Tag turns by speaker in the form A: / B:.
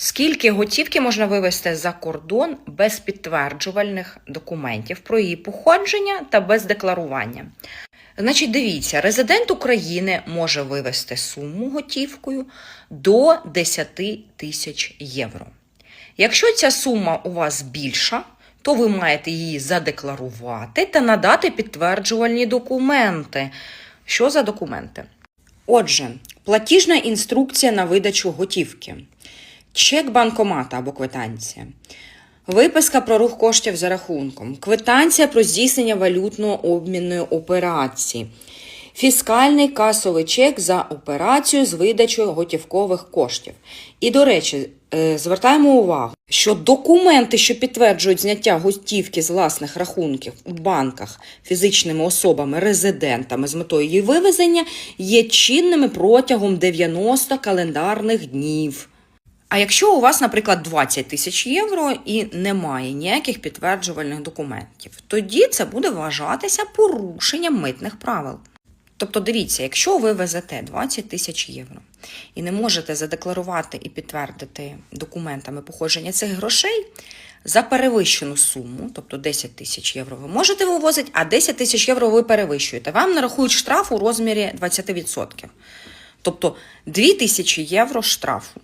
A: Скільки готівки можна вивезти за кордон без підтверджувальних документів про її походження та без декларування? Значить, дивіться, резидент України може вивезти суму готівкою до 10 тисяч євро. Якщо ця сума у вас більша, то ви маєте її задекларувати та надати підтверджувальні документи. Що за документи? Отже, платіжна інструкція на видачу готівки, чек банкомата або квитанція, виписка про рух коштів за рахунком, квитанція про здійснення валютно-обмінної операції, фіскальний касовий чек за операцію з видачею готівкових коштів. І, до речі, е, звертаємо увагу, що документи, що підтверджують зняття готівки з власних рахунків у банках фізичними особами, резидентами з метою її вивезення, є чинними протягом 90 календарних днів. А якщо у вас, наприклад, 20 тисяч євро і немає ніяких підтверджувальних документів, тоді це буде вважатися порушенням митних правил. Тобто, дивіться, якщо ви везете 20 тисяч євро і не можете задекларувати і підтвердити документами походження цих грошей за перевищену суму, тобто 10 тисяч євро, ви можете вивозити, а 10 тисяч євро ви перевищуєте. Вам нарахують штраф у розмірі 20%. Тобто 2 тисячі євро штрафу.